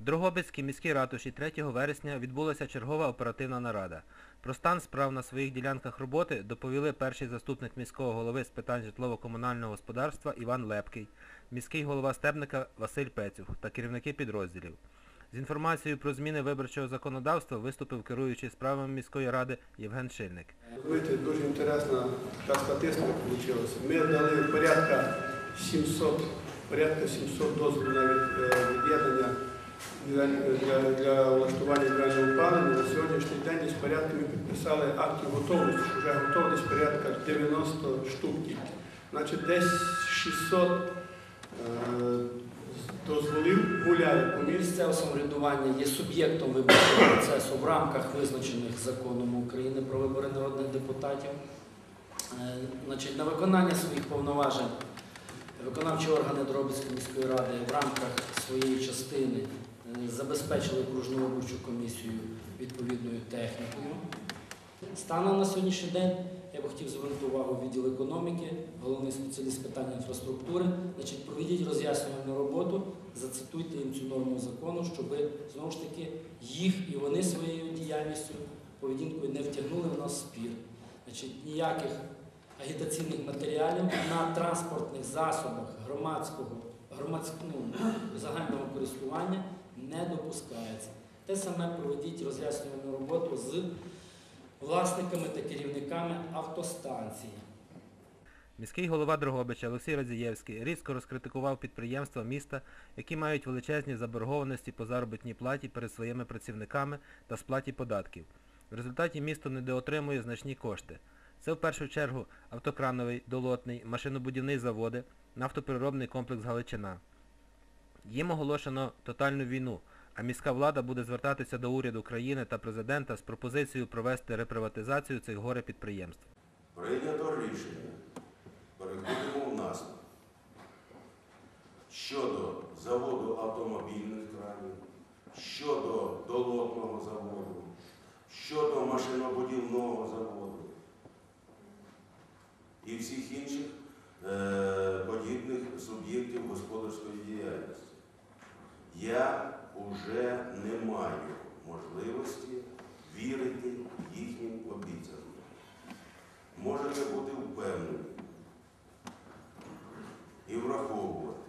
В Дрогобицькій міській ратуші 3 вересня відбулася чергова оперативна нарада. Про стан справ на своїх ділянках роботи доповіли перший заступник міського голови з питань житлово-комунального господарства Іван Лепкий, міський голова Стебника Василь Пецюх та керівники підрозділів. З інформацією про зміни виборчого законодавства виступив керуючий справами міської ради Євген Шильник. Знаєте, дуже інтересна така статистика вийшла. Ми дали порядка 700, порядка 700 дозволів на е, від'єднання для, для, для влаштування індивідуального опалення. На сьогоднішній день десь порядка ми підписали актів готовності, що вже готово десь порядка 90 штук тільки. Значить, десь 600 е, дозволів гуляє. Місцеве самоврядування є суб'єктом виборчого процесу в рамках визначених законом України про вибори народних депутатів. Е, Значить, на виконання своїх повноважень виконавчі органи Дробицької міської ради в рамках своєї частини забезпечили окружну виборчу комісію відповідною технікою. Станом на сьогоднішній день я би хотів звернути увагу відділ економіки, головний спеціаліст з питань інфраструктури. Значить, проведіть роз'яснювальну роботу, зацитуйте їм цю норму закону, щоб знову ж таки їх і вони своєю діяльністю, поведінкою не втягнули в нас в спір. Значить, ніяких агітаційних матеріалів на транспортних засобах громадського, громадського ну, загального користування не допускається. Те саме проведіть роз'яснювальну роботу з власниками та керівниками автостанцій. Міський голова Дрогобича Олексій Радзієвський різко розкритикував підприємства міста, які мають величезні заборгованості по заробітній платі перед своїми працівниками та сплаті податків. В результаті місто недоотримує значні кошти. Це в першу чергу автокрановий, долотний, машинобудівний заводи, нафтопереробний комплекс Галичина. Їм оголошено тотальну війну, а міська влада буде звертатися до уряду країни та президента з пропозицією провести реприватизацію цих горе-підприємств. Прийнято рішення. Переходимо в наступ. Щодо заводу автомобільних кранів, щодо долотного заводу, щодо машинобудівного заводу і всіх інших е, подібних суб'єктів господарської діяльності. Я вже не маю можливості вірити їхнім обіцянкам. Можете бути впевнені і враховувати,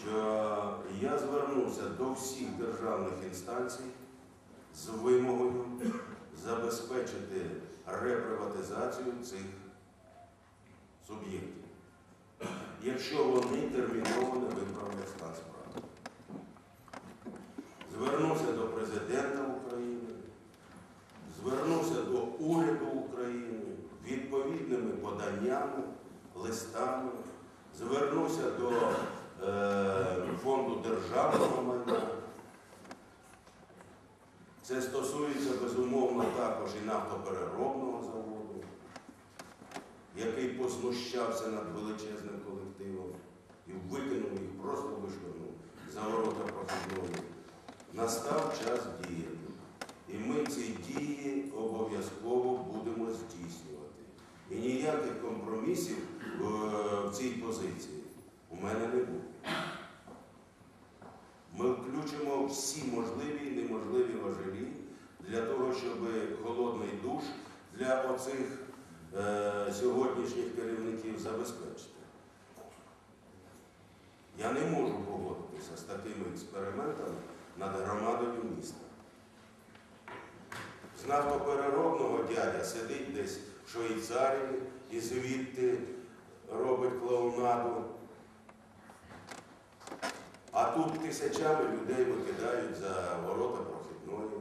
що я звернувся до всіх державних інстанцій з вимогою забезпечити реприватизацію цих суб'єктів, якщо вони терміново не виправлять стан справи. Звернувся до президента України, звернувся до уряду України відповідними поданнями, листами, звернувся до е, фонду державного майна. Це стосується безумовно також і нафтопереробного заводу, який познущався над величезним колективом і викинув їх, просто вишвирнув за ворота прохідної. Настав час діяти. Компромісів е, в цій позиції у мене не буде. Ми включимо всі можливі і неможливі важелі для того, щоб холодний душ для оцих е, сьогоднішніх керівників забезпечити. Я не можу погодитися з такими експериментами над громадою міста. З нафтопереробного дядя сидить десь в Швейцарії і звідти робить клоунаду. А тут тисячами людей викидають за ворота прохідної.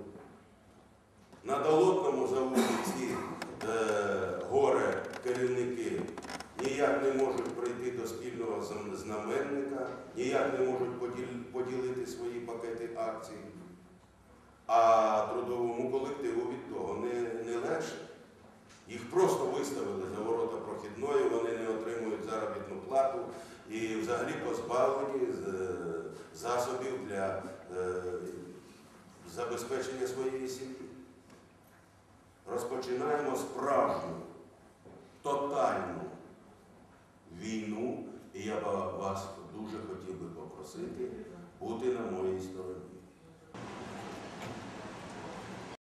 На долотному заводі ці е, горе керівники ніяк не можуть прийти до спільного знаменника, ніяк не можуть поділ- поділити свої пакети акцій. А трудовому колективу від того не, не легше. Їх просто виставили за ворота прохідної, вони не отримують заробітну плату і взагалі позбавлені засобів для е, забезпечення своєї сім'ї. Розпочинаємо справжню, тотальну війну, і я вас дуже хотів би попросити бути на моїй стороні.